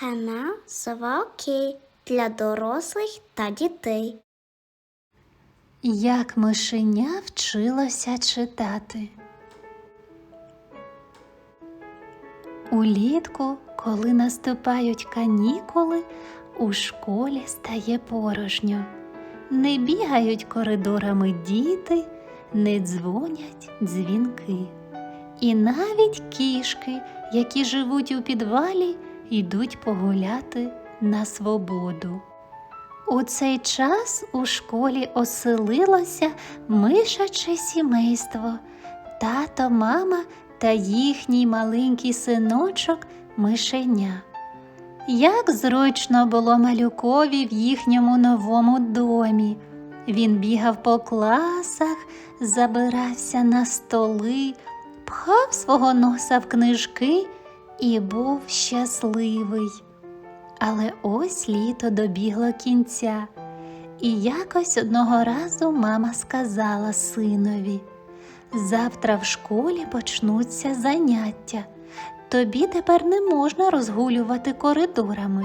Канал Сова для дорослих та дітей. Як мишеня вчилося читати. Улітку, коли наступають канікули, у школі стає порожньо. Не бігають коридорами діти, не дзвонять дзвінки. І навіть кішки, які живуть у підвалі, йдуть погуляти на свободу. У цей час у школі оселилося мишаче сімейство, тато, мама та їхній маленький синочок мишеня. Як зручно було малюкові в їхньому новому домі. Він бігав по класах, забирався на столи, пхав свого носа в книжки і був щасливий. Але ось літо добігло кінця, і якось одного разу мама сказала синові завтра в школі почнуться заняття. Тобі тепер не можна розгулювати коридорами.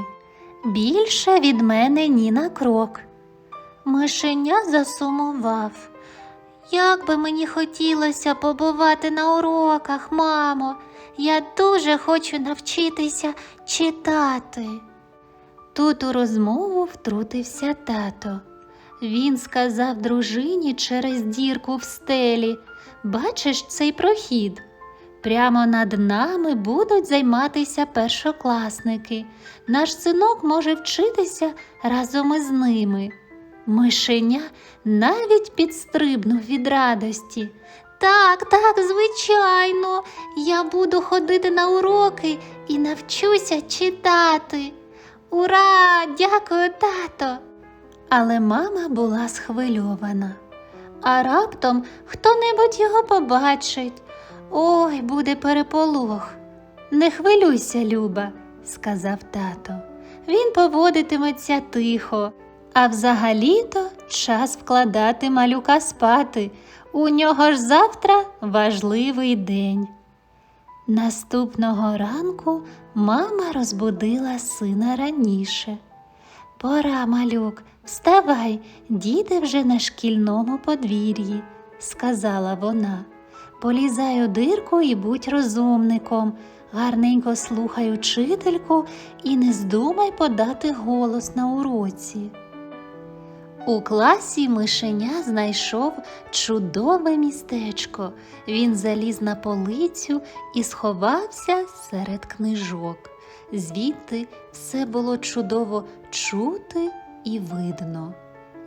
Більше від мене ні на крок. Мишеня засумував. Як би мені хотілося побувати на уроках, мамо, я дуже хочу навчитися читати. Тут у розмову втрутився тато. Він сказав дружині через дірку в стелі Бачиш цей прохід? Прямо над нами будуть займатися першокласники. Наш синок може вчитися разом із ними. Мишеня навіть підстрибнув від радості. Так, так, звичайно, я буду ходити на уроки і навчуся читати. Ура! Дякую, тато. Але мама була схвильована. А раптом хто-небудь його побачить. Ой, буде переполох. Не хвилюйся, Люба, сказав тато. Він поводитиметься тихо, а взагалі-то час вкладати малюка спати. У нього ж завтра важливий день. Наступного ранку мама розбудила сина раніше. Пора, малюк, вставай, діти вже на шкільному подвір'ї, сказала вона. Полізай у дирку і будь розумником, гарненько слухай учительку і не здумай подати голос на уроці. У класі мишеня знайшов чудове містечко. Він заліз на полицю і сховався серед книжок. Звідти все було чудово чути і видно.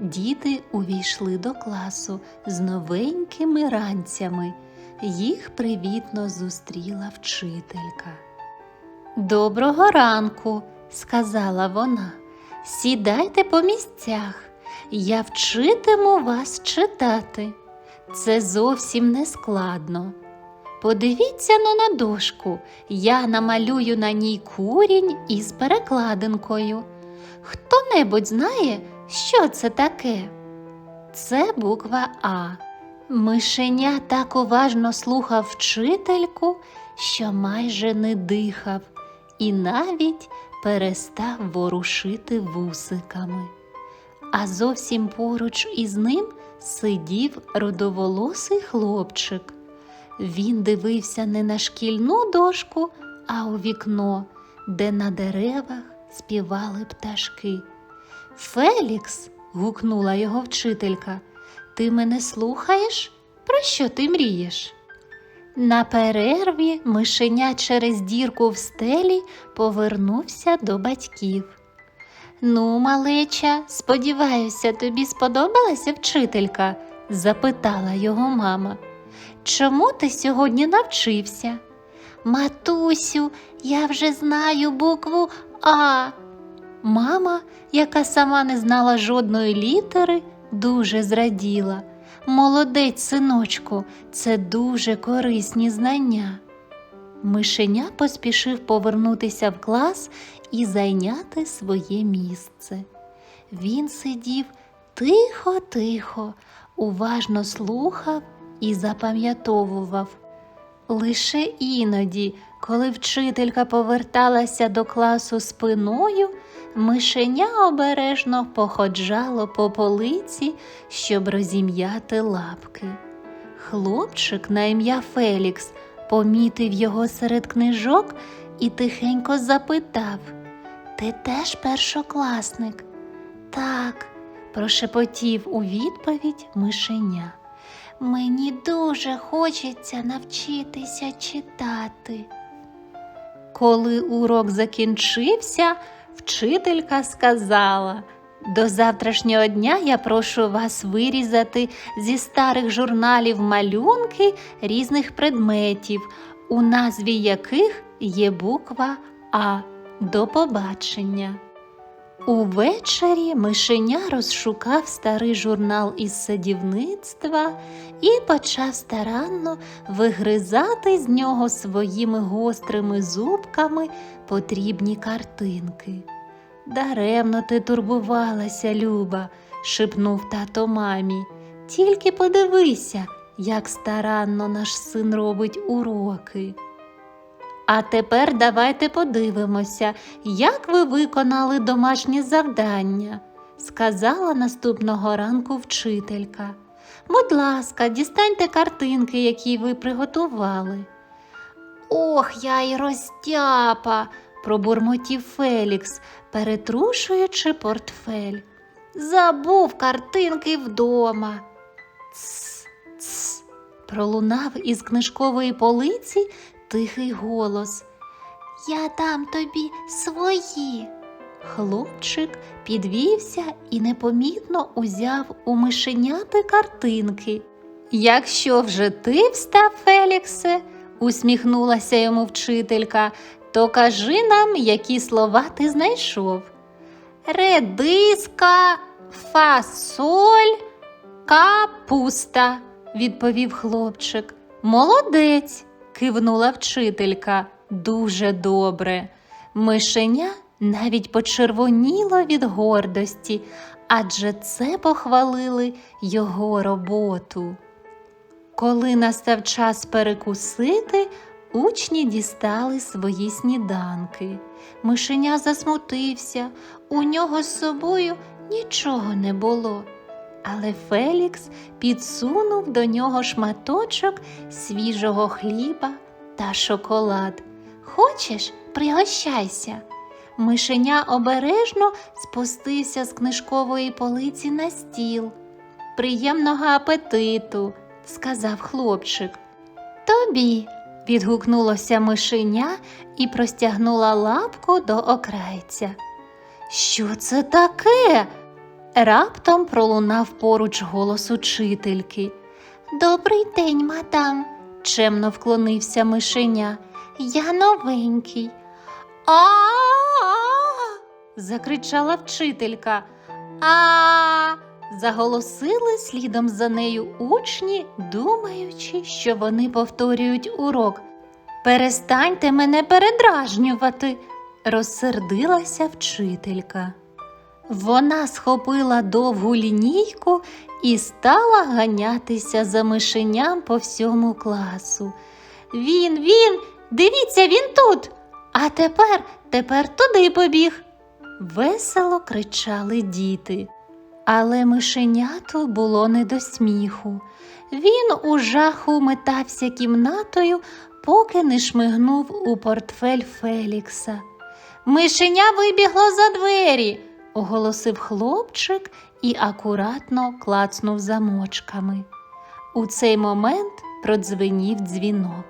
Діти увійшли до класу з новенькими ранцями. Їх привітно зустріла вчителька. Доброго ранку, сказала вона. Сідайте по місцях. Я вчитиму вас читати. Це зовсім не складно. Подивіться но на дошку, я намалюю на ній курінь із перекладинкою. Хто небудь знає, що це таке? Це буква А. Мишеня так уважно слухав вчительку, що майже не дихав, і навіть перестав ворушити вусиками. А зовсім поруч із ним сидів родоволосий хлопчик. Він дивився не на шкільну дошку, а у вікно, де на деревах співали пташки. Фелікс, гукнула його вчителька, ти мене слухаєш? Про що ти мрієш? На перерві мишеня через дірку в стелі повернувся до батьків. Ну, малеча, сподіваюся, тобі сподобалася вчителька? запитала його мама. Чому ти сьогодні навчився? Матусю, я вже знаю букву А. Мама, яка сама не знала жодної літери, дуже зраділа. Молодець, синочку, це дуже корисні знання. Мишеня поспішив повернутися в клас і зайняти своє місце. Він сидів тихо, тихо, уважно слухав і запам'ятовував. Лише іноді, Коли вчителька поверталася до класу спиною, мишеня обережно походжало по полиці, щоб розім'яти лапки. Хлопчик на ім'я Фелікс помітив його серед книжок і тихенько запитав: Ти теж першокласник? Так, прошепотів у відповідь мишеня. Мені дуже хочеться навчитися читати. Коли урок закінчився, вчителька сказала: До завтрашнього дня я прошу вас вирізати зі старих журналів малюнки різних предметів, у назві яких є буква А. До побачення. Увечері мишеня розшукав старий журнал із садівництва і почав старанно вигризати з нього своїми гострими зубками потрібні картинки. Даремно ти турбувалася, Люба, шепнув тато мамі. Тільки подивися, як старанно наш син робить уроки. А тепер давайте подивимося, як ви виконали домашнє завдання, сказала наступного ранку вчителька. Будь ласка, дістаньте картинки, які ви приготували. Ох, я й розтяпа, пробурмотів Фелікс, перетрушуючи портфель. Забув картинки вдома. Цс, цс, пролунав із книжкової полиці тихий голос. Я дам тобі свої. Хлопчик підвівся і непомітно узяв у мишеняти картинки. Якщо вже ти встав, Феліксе, усміхнулася йому вчителька, то кажи нам, які слова ти знайшов. Редиска, фасоль, капуста, відповів хлопчик. Молодець, кивнула вчителька. Дуже добре. Мишеня навіть почервоніло від гордості, адже це похвалили його роботу. Коли настав час перекусити, учні дістали свої сніданки. Мишеня засмутився, у нього з собою нічого не було. Але Фелікс підсунув до нього шматочок свіжого хліба та шоколад. Хочеш, пригощайся. Мишеня обережно спустився з книжкової полиці на стіл. Приємного апетиту, сказав хлопчик. Тобі. Відгукнулося мишеня і простягнула лапку до окрайця. Що це таке? Раптом пролунав поруч голос учительки. Добрий день, мадам, чемно вклонився мишеня. Я новенький. А. закричала вчителька. А. заголосили слідом за нею учні, думаючи, що вони повторюють урок. Перестаньте мене передражнювати, розсердилася вчителька. Вона схопила довгу лінійку і стала ганятися за мишеням по всьому класу. Він, він, дивіться, він тут. А тепер, тепер туди побіг. Весело кричали діти. Але мишеняту було не до сміху. Він у жаху метався кімнатою, поки не шмигнув у портфель Фелікса. Мишеня вибігло за двері, оголосив хлопчик і акуратно клацнув замочками. У цей момент продзвенів дзвінок.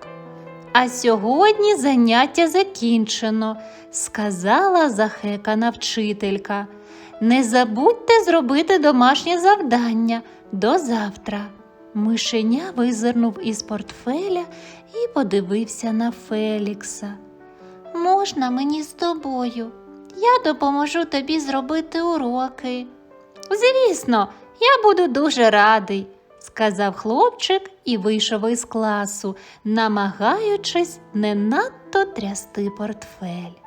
А сьогодні заняття закінчено, сказала захекана вчителька. Не забудьте зробити домашнє завдання до завтра. Мишеня визирнув із портфеля і подивився на Фелікса. Можна мені з тобою? Я допоможу тобі зробити уроки. Звісно, я буду дуже радий, сказав хлопчик і вийшов із класу, намагаючись не надто трясти портфель.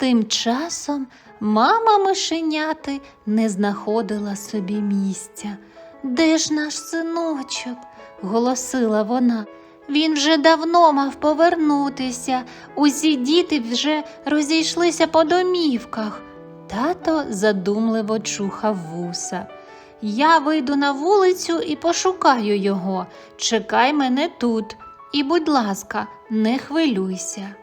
Тим часом мама мишеняти не знаходила собі місця. Де ж наш синочок? голосила вона. Він вже давно мав повернутися. Усі діти вже розійшлися по домівках. Тато задумливо чухав вуса. Я вийду на вулицю і пошукаю його. Чекай мене тут. І, будь ласка, не хвилюйся.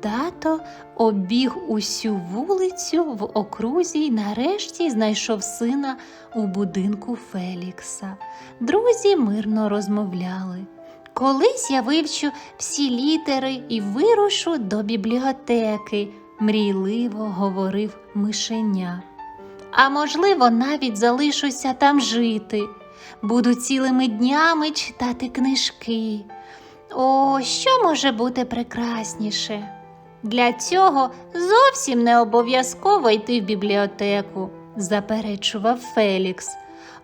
Тато обіг усю вулицю в окрузі й нарешті знайшов сина у будинку Фелікса. Друзі мирно розмовляли. Колись я вивчу всі літери і вирушу до бібліотеки, мрійливо говорив мишеня. А можливо, навіть залишуся там жити. Буду цілими днями читати книжки. О, що може бути прекрасніше? Для цього зовсім не обов'язково йти в бібліотеку, заперечував Фелікс.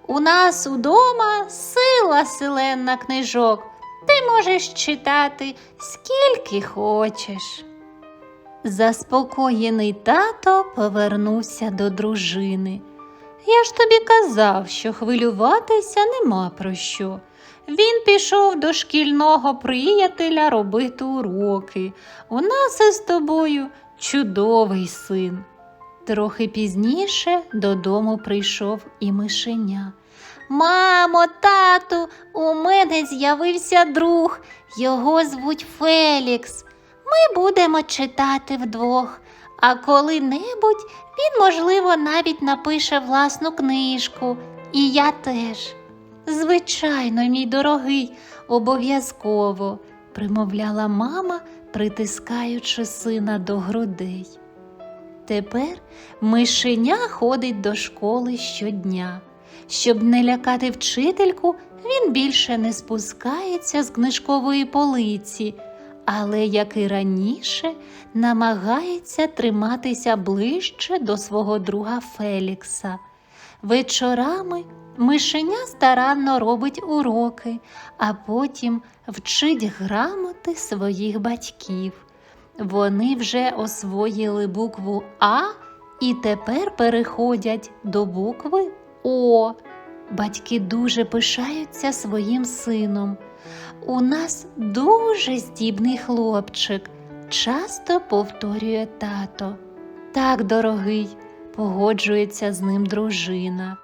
У нас удома сила селенна книжок. Ти можеш читати скільки хочеш. Заспокоєний тато повернувся до дружини. Я ж тобі казав, що хвилюватися нема про що. Він пішов до шкільного приятеля робити уроки. У нас із тобою чудовий син. Трохи пізніше додому прийшов і мишеня. Мамо, тату, у мене з'явився друг. Його звуть Фелікс. Ми будемо читати вдвох, а коли-небудь він, можливо, навіть напише власну книжку. І я теж. Звичайно, мій дорогий, обов'язково, примовляла мама, притискаючи сина до грудей. Тепер мишеня ходить до школи щодня. Щоб не лякати вчительку, він більше не спускається з книжкової полиці, але, як і раніше, намагається триматися ближче до свого друга Фелікса. Вечорами мишеня старанно робить уроки, а потім вчить грамоти своїх батьків. Вони вже освоїли букву А і тепер переходять до букви О. Батьки дуже пишаються своїм сином. У нас дуже здібний хлопчик, часто повторює тато. Так, дорогий, погоджується з ним дружина.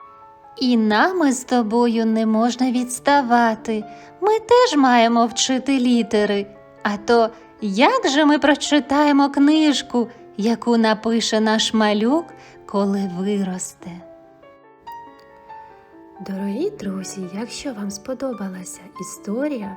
І нам із тобою не можна відставати. Ми теж маємо вчити літери. А то як же ми прочитаємо книжку, яку напише наш малюк, коли виросте? Дорогі друзі, якщо вам сподобалася історія,